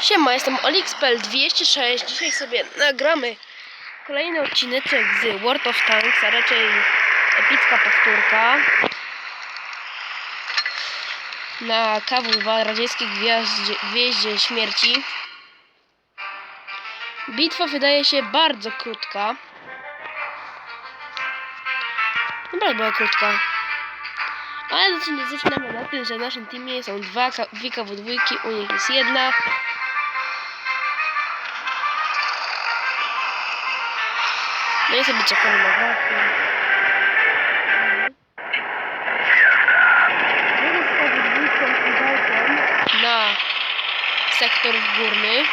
Siema, jestem OlixPL206. Dzisiaj sobie nagramy kolejny odcineczek z World of Tanks, a raczej epicka powtórka na KW2 radzieckiej gwiazdzie, gwieździe śmierci. Bitwa wydaje się bardzo krótka. Naprawdę była krótka. Ale zaczyn- zaczynamy na tym, że w naszym teamie są dwa, ka- dwie KW2, u nich jest jedna. No i sobie czekamy na walkę. Druga z KW2 walką na sektor górny.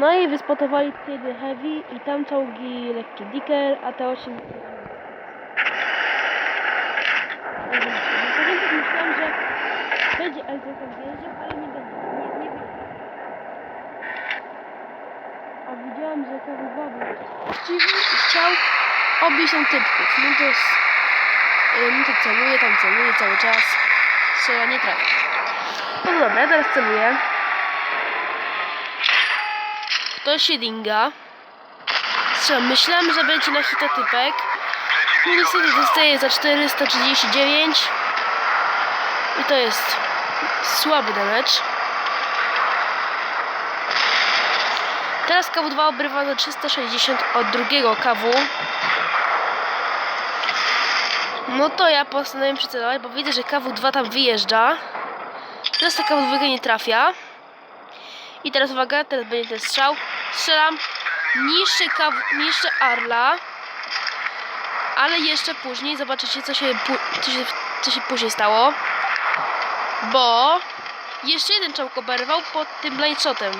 No i wyspotowali kiedy Heavy i tam czołgi lekki Dicker, a te 8 Na początku myślałem, że będzie LZ wjeżdżał, ale nie będzie. Nie, nie. A widziałem, że to wybawił chciwy i chciał obić tą typków. No to jest... y, No to celuje, tam celuje cały czas. Strzela, nie trafia. No dobra, ja teraz celuję. To Shedinga. Strzelam, myślałem, że będzie na hita typek. No niestety dostaję za 439. I to jest słaby damage. Teraz KW2 obrywa za 360 od drugiego KW. No to ja postanowiłem przycelować, bo widzę, że KW2 tam wyjeżdża. Teraz ta KW2 nie trafia. I teraz uwaga, teraz będzie ten strzał. Strzelam. Niszczy, kaw, niszczy Arla. Ale jeszcze później zobaczycie, co się, co się, co się później stało. Bo jeszcze jeden czołg oberwał pod tym blind shotem.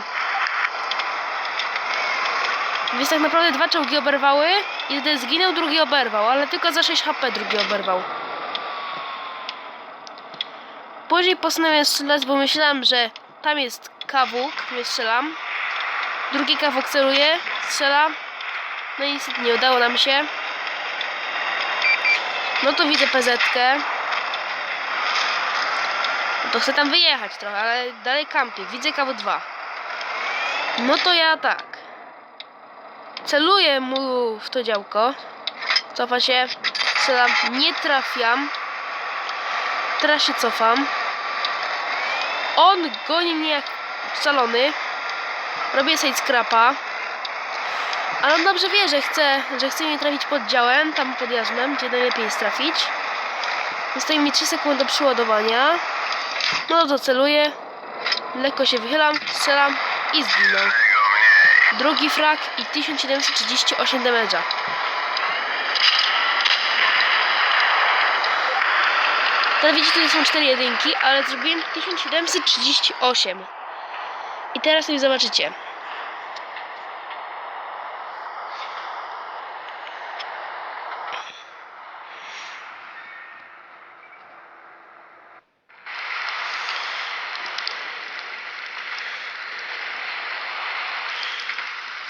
Więc tak naprawdę dwa czołgi oberwały. Jeden zginął, drugi oberwał, ale tylko za 6 HP drugi oberwał. Później postanowiłem strzelać, bo myślałem, że tam jest kawuk, więc strzelam. Drugi kawuk celuje, strzela. No i niestety nie udało nam się. No to widzę PZ-kę. No to chcę tam wyjechać trochę, ale dalej kampię. Widzę KW2. No to ja tak. Celuję mu w to działko. Cofa się. Strzelam. Nie trafiam. Teraz się cofam. On goni mnie jak szalony. Robię side scrapa. Ale on dobrze wie, że chce, że chce mnie trafić pod działem, tam pod jarzmem, gdzie najlepiej jest trafić. Zostaje mi 3 sekundy do przyładowania. No to celuję. Lekko się wychylam, strzelam i zginął. Drugi frag i 1738 damage'a. Teraz widzicie, to są 4 jedynki, ale zrobiłem 1738. I teraz sobie zobaczycie.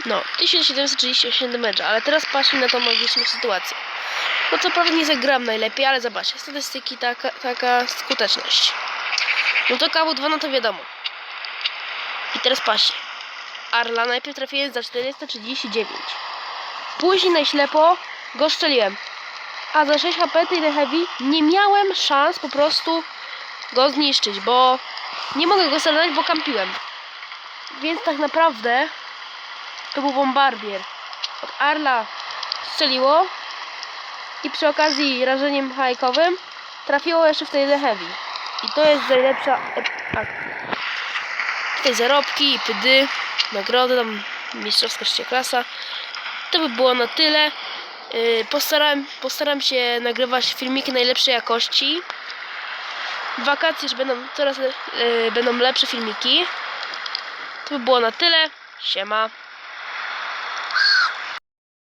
No, 1738 damage'a, ale teraz patrzmy na tą magiczną sytuację. No co prawda nie zagram najlepiej, ale zobaczcie, statystyki, taka, taka skuteczność. No to KW2, no to wiadomo. I teraz patrzcie. Arla najpierw trafiłem za 439. Później na ślepo go strzeliłem. A za 6 HP tyle heavy nie miałem szans po prostu go zniszczyć, bo nie mogę go strzelać, bo kampiłem. Więc tak naprawdę to był bombardier. Od Arla strzeliło i przy okazji rażeniem hajkowym trafiło jeszcze w tej heavy. I to jest najlepsza ep- akcja. Tutaj zarobki, pydy, nagrody, tam mistrzowska klasa. To by było na tyle. Yy, Postaram, postaram się nagrywać filmiki najlepszej jakości. W wakacje już będą coraz yy, będą lepsze filmiki. To by było na tyle. Siema.